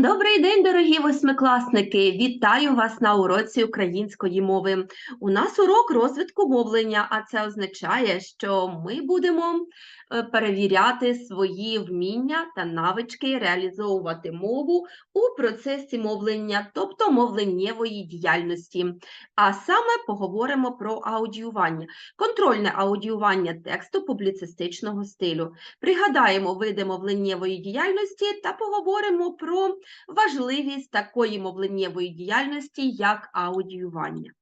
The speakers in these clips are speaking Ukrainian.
Добрий день, дорогі восьмикласники! Вітаю вас на уроці української мови. У нас урок розвитку мовлення, а це означає, що ми будемо е, перевіряти свої вміння та навички реалізовувати мову у процесі мовлення, тобто мовленнєвої діяльності. А саме поговоримо про аудіювання, контрольне аудіювання тексту публіцистичного стилю. Пригадаємо види мовленнєвої діяльності та поговоримо про важливість такої мовленнєвої діяльності, як аудіювання.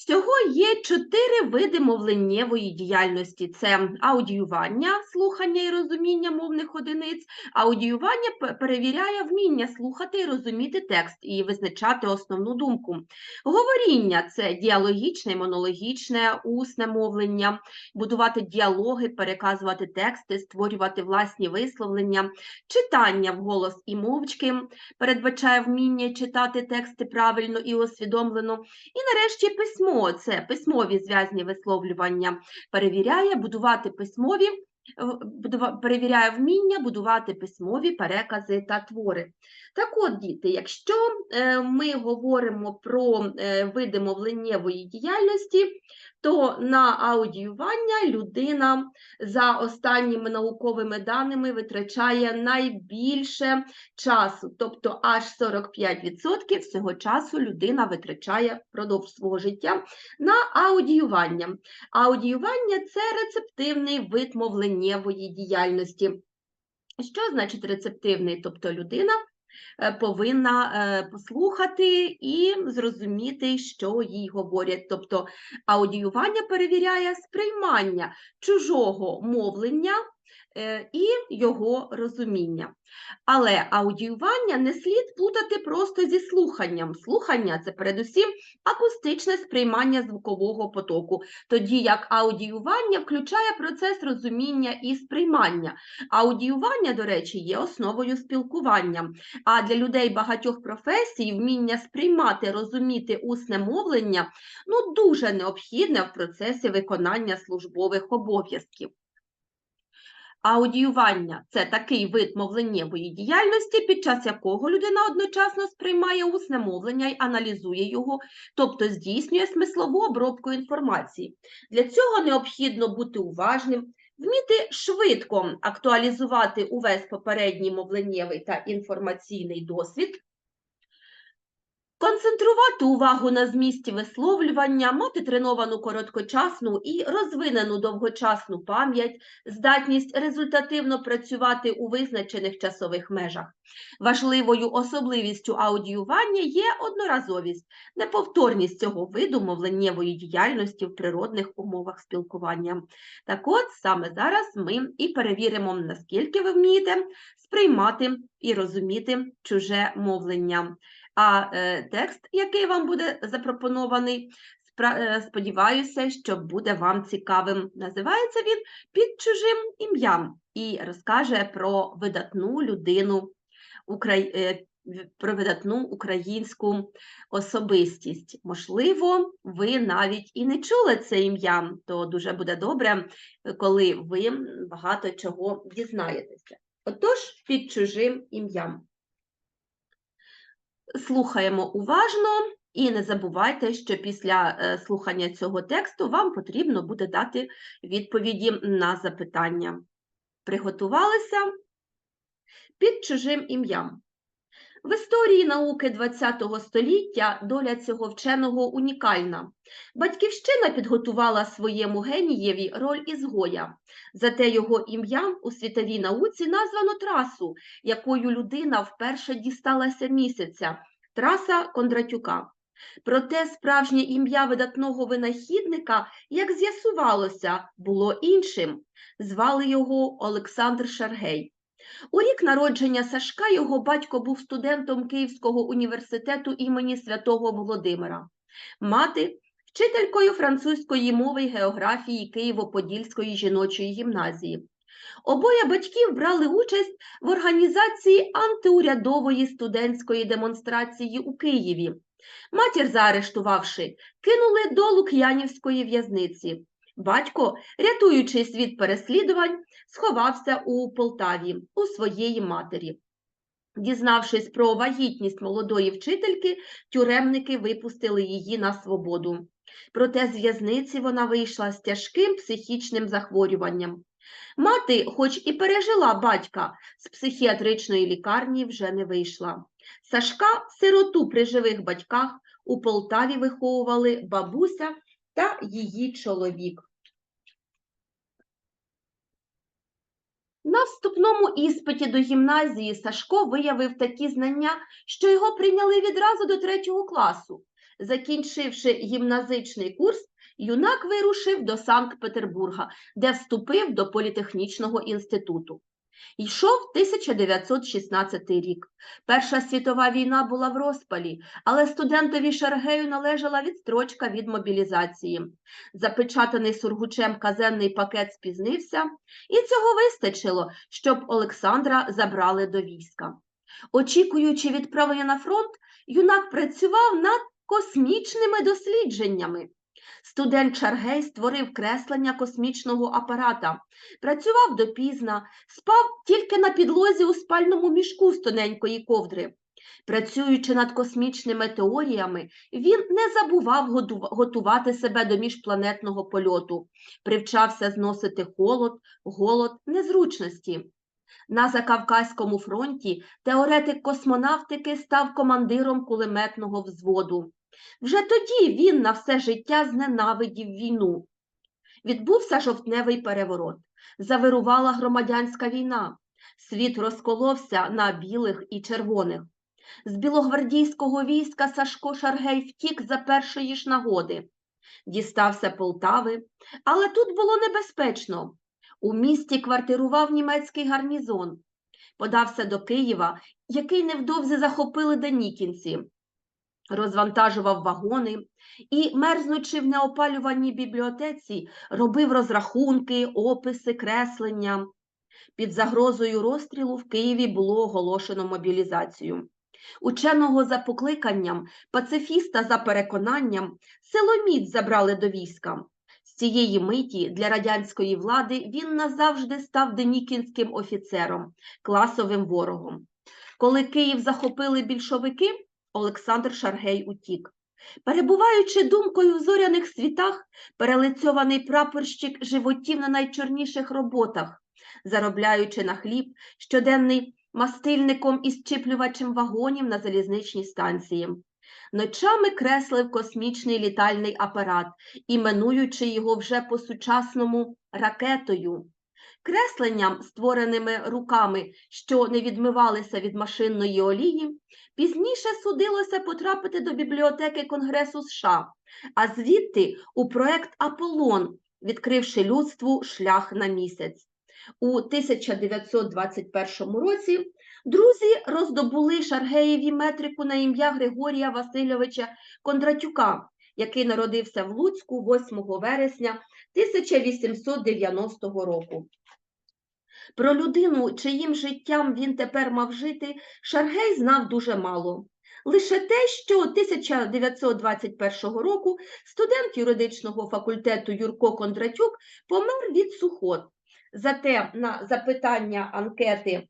Всього є чотири види мовленнєвої діяльності: це аудіювання, слухання і розуміння мовних одиниць. Аудіювання перевіряє вміння слухати і розуміти текст і визначати основну думку. Говоріння це діалогічне, і монологічне, усне мовлення, будувати діалоги, переказувати тексти, створювати власні висловлення, читання вголос і мовчки передбачає вміння читати тексти правильно і усвідомлено. І нарешті письмо це письмові зв'язні висловлювання. Перевіряє будувати письмові, е, перевіряє вміння будувати письмові перекази та твори. Так от, діти, якщо е, ми говоримо про е, види мовленнєвої діяльності, то на аудіювання людина за останніми науковими даними витрачає найбільше часу, тобто аж 45% всього часу людина витрачає впродовж свого життя на аудіювання. Аудіювання це рецептивний вид мовленнєвої діяльності. Що значить рецептивний? Тобто людина повинна е, послухати і зрозуміти, що їй говорять. Тобто аудіювання перевіряє сприймання чужого мовлення е, і його розуміння. Але аудіювання не слід плутати просто зі слуханням. Слухання це передусім акустичне сприймання звукового потоку, тоді як аудіювання включає процес розуміння і сприймання. Аудіювання, до речі, є основою спілкування. А для людей багатьох професій вміння сприймати, розуміти усне мовлення ну, дуже необхідне в процесі виконання службових обов'язків. Аудіювання це такий вид мовленнєвої діяльності, під час якого людина одночасно сприймає усне мовлення і аналізує його, тобто здійснює смислову обробку інформації. Для цього необхідно бути уважним, вміти швидко актуалізувати увесь попередній мовленнєвий та інформаційний досвід, Концентрувати увагу на змісті висловлювання, мати треновану короткочасну і розвинену довгочасну пам'ять, здатність результативно працювати у визначених часових межах. Важливою особливістю аудіювання є одноразовість, неповторність цього виду мовленнєвої діяльності в природних умовах спілкування. Так от саме зараз ми і перевіримо, наскільки ви вмієте сприймати і розуміти чуже мовлення. А е, текст, який вам буде запропонований, е, сподіваюся, що буде вам цікавим. Називається він під чужим ім'ям і розкаже про видатну людину, е, про видатну українську особистість. Можливо, ви навіть і не чули це ім'я, то дуже буде добре, коли ви багато чого дізнаєтеся. Отож, під чужим ім'ям. Слухаємо уважно і не забувайте, що після е, слухання цього тексту вам потрібно буде дати відповіді на запитання. Приготувалися під чужим ім'ям. В історії науки ХХ століття доля цього вченого унікальна. Батьківщина підготувала своєму генієві роль ізгоя. Зате його ім'ям у світовій науці названо трасу, якою людина вперше дісталася місяця траса Кондратюка. Проте справжнє ім'я видатного винахідника, як з'ясувалося, було іншим. Звали його Олександр Шаргей. У рік народження Сашка його батько був студентом Київського університету імені святого Володимира. Мати вчителькою французької мови й географії Києво-Подільської жіночої гімназії. Обоє батьків брали участь в організації антиурядової студентської демонстрації у Києві. Матір, заарештувавши, кинули до Лук'янівської в'язниці. Батько, рятуючись від переслідувань, сховався у Полтаві у своєї матері. Дізнавшись про вагітність молодої вчительки, тюремники випустили її на свободу. Проте з в'язниці вона вийшла з тяжким психічним захворюванням. Мати, хоч і пережила батька, з психіатричної лікарні вже не вийшла. Сашка, сироту при живих батьках, у Полтаві виховували бабуся та її чоловік. На вступному іспиті до гімназії Сашко виявив такі знання, що його прийняли відразу до третього класу. Закінчивши гімназичний курс, юнак вирушив до Санкт-Петербурга, де вступив до політехнічного інституту. Йшов 1916 рік. Перша світова війна була в розпалі, але студентові Шаргею належала відстрочка від мобілізації. Запечатаний сургучем казенний пакет спізнився, і цього вистачило, щоб Олександра забрали до війська. Очікуючи відправлення на фронт, юнак працював над космічними дослідженнями. Студент Шаргей створив креслення космічного апарата, працював допізна, спав тільки на підлозі у спальному мішку з тоненької ковдри. Працюючи над космічними теоріями, він не забував готувати себе до міжпланетного польоту, привчався зносити холод, голод, незручності. На Закавказькому фронті теоретик космонавтики став командиром кулеметного взводу. Вже тоді він на все життя зненавидів війну. Відбувся жовтневий переворот, завирувала громадянська війна. Світ розколовся на білих і червоних. З білогвардійського війська Сашко Шаргей втік за першої ж нагоди. Дістався Полтави, але тут було небезпечно. У місті квартирував німецький гарнізон. Подався до Києва, який невдовзі захопили денікінці розвантажував вагони і, мерзнучи в неопалюваній бібліотеці, робив розрахунки, описи, креслення. Під загрозою розстрілу в Києві було оголошено мобілізацію. Ученого за покликанням, пацифіста за переконанням, силоміць забрали до війська. З цієї миті для радянської влади він назавжди став денікінським офіцером, класовим ворогом. Коли Київ захопили більшовики, Олександр Шаргей утік. Перебуваючи думкою в зоряних світах, перелицьований прапорщик животів на найчорніших роботах, заробляючи на хліб щоденний мастильником і щіплювачем вагонів на залізничній станції. Ночами креслив космічний літальний апарат, іменуючи його вже по-сучасному ракетою. Кресленням, створеними руками, що не відмивалися від машинної олії, пізніше судилося потрапити до бібліотеки Конгресу США, а звідти у проект Аполлон, відкривши людству шлях на місяць. У 1921 році друзі роздобули Шаргеєві метрику на ім'я Григорія Васильовича Кондратюка, який народився в Луцьку 8 вересня 1890 року. Про людину, чиїм життям він тепер мав жити, Шаргей знав дуже мало. Лише те, що 1921 року студент юридичного факультету Юрко Кондратюк помер від сухот. Зате на запитання анкети,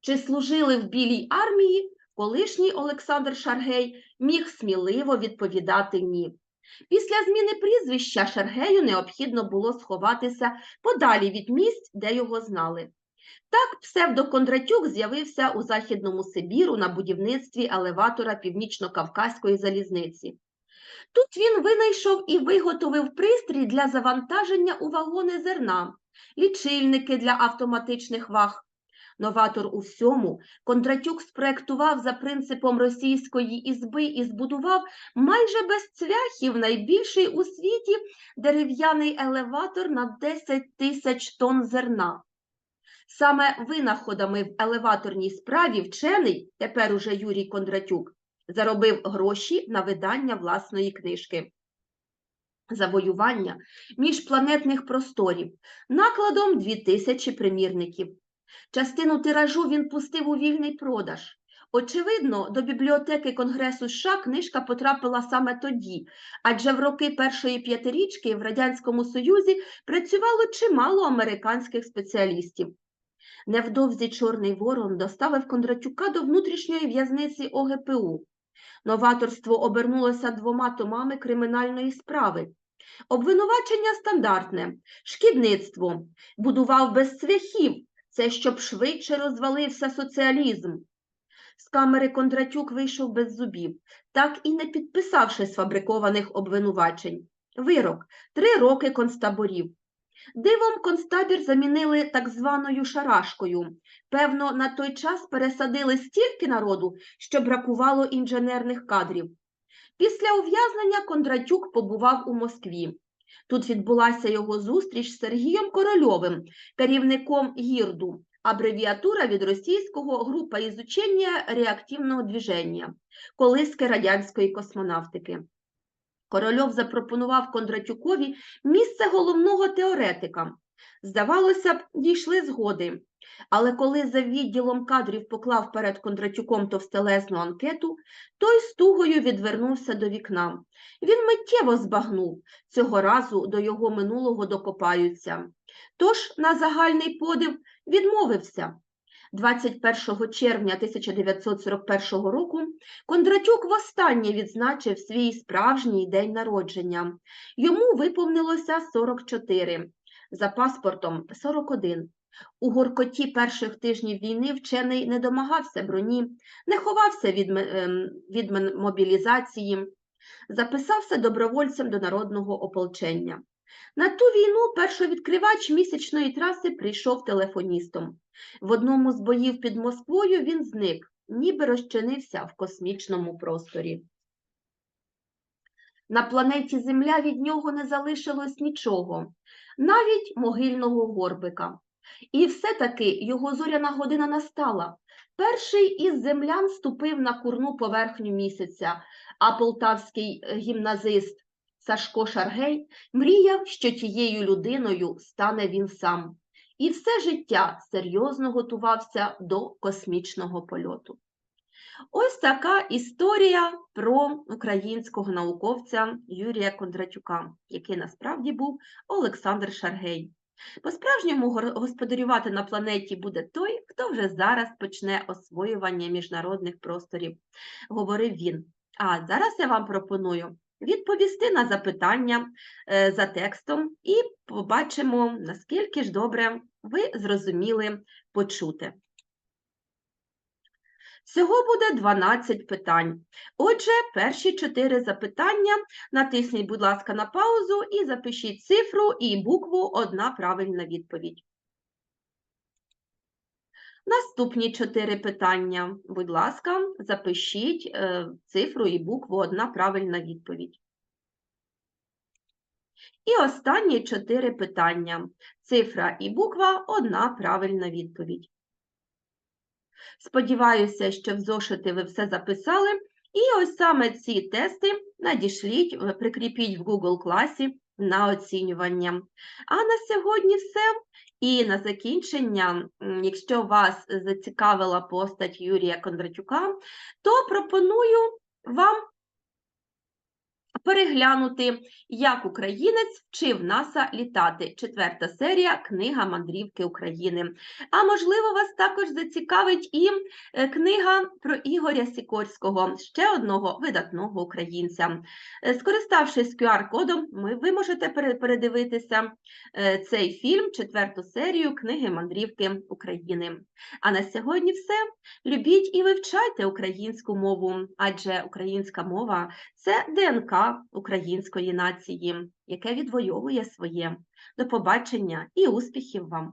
чи служили в Білій армії, колишній Олександр Шаргей міг сміливо відповідати ні. Після зміни прізвища Шаргею необхідно було сховатися подалі від місць, де його знали. Так псевдокондратюк з'явився у Західному Сибіру на будівництві елеватора Північно-Кавказької залізниці. Тут він винайшов і виготовив пристрій для завантаження у вагони зерна, лічильники для автоматичних ваг. Новатор у всьому, Кондратюк спроектував за принципом російської ізби і збудував майже без цвяхів найбільший у світі дерев'яний елеватор на 10 тисяч тонн зерна. Саме винаходами в елеваторній справі вчений, тепер уже Юрій Кондратюк, заробив гроші на видання власної книжки. Завоювання міжпланетних просторів накладом 2000 примірників. Частину тиражу він пустив у вільний продаж. Очевидно, до бібліотеки Конгресу США книжка потрапила саме тоді, адже в роки першої п'ятирічки в Радянському Союзі працювало чимало американських спеціалістів. Невдовзі Чорний Ворон доставив Кондратюка до внутрішньої в'язниці ОГПУ. Новаторство обернулося двома томами кримінальної справи. Обвинувачення стандартне, шкідництво, будував без цвяхів, це щоб швидше розвалився соціалізм. З камери Кондратюк вийшов без зубів, так і не підписавши сфабрикованих обвинувачень. Вирок – три роки концтаборів. Дивом концтабір замінили так званою шарашкою. Певно, на той час пересадили стільки народу, що бракувало інженерних кадрів. Після ув'язнення Кондратюк побував у Москві. Тут відбулася його зустріч з Сергієм Корольовим, керівником ГІРДу, абревіатура від російського група ізучення реактивного движення, колиски радянської космонавтики. Корольов запропонував Кондратюкові місце головного теоретика. Здавалося б, дійшли згоди. Але коли за відділом кадрів поклав перед Кондратюком товстелезну анкету, той з тугою відвернувся до вікна. Він миттєво збагнув, цього разу до його минулого докопаються. Тож, на загальний подив, відмовився. 21 червня 1941 року Кондратюк востаннє відзначив свій справжній день народження. Йому виповнилося 44, за паспортом 41. У горкоті перших тижнів війни вчений не домагався броні, не ховався від, ем, від мобілізації, записався добровольцем до народного ополчення. На ту війну першовідкривач місячної траси прийшов телефоністом. В одному з боїв під Москвою він зник, ніби розчинився в космічному просторі. На планеті Земля від нього не залишилось нічого, навіть могильного горбика. І все-таки його зоряна година настала. Перший із землян ступив на курну поверхню місяця, а полтавський е, гімназист Сашко Шаргей мріяв, що тією людиною стане він сам. І все життя серйозно готувався до космічного польоту. Ось така історія про українського науковця Юрія Кондратюка, який насправді був Олександр Шаргей. По-справжньому господарювати на планеті буде той, хто вже зараз почне освоювання міжнародних просторів, говорив він. А зараз я вам пропоную відповісти на запитання е, за текстом і побачимо, наскільки ж добре ви зрозуміли почуте. Всього буде 12 питань. Отже, перші 4 запитання натисніть, будь ласка, на паузу і запишіть цифру і букву «Одна правильна відповідь». Наступні 4 питання. Будь ласка, запишіть е, цифру і букву «Одна правильна відповідь». І останні 4 питання. Цифра і буква «Одна правильна відповідь». Сподіваюся, що в зошити ви все записали. І ось саме ці тести надішліть, прикріпіть в Google класі на оцінювання. А на сьогодні все. І на закінчення, якщо вас зацікавила постать Юрія Кондратюка, то пропоную вам переглянути, як українець вчив НАСА літати. Четверта серія Книга мандрівки України. А можливо, вас також зацікавить і е, книга про Ігоря Сікорського, ще одного видатного українця. Е, Скориставшись QR-кодом, ви можете пере- передивитися е, цей фільм, четверту серію Книги мандрівки України. А на сьогодні все. Любіть і вивчайте українську мову, адже українська мова це ДНК української нації, яке відвоює своє. До побачення і успіхів вам!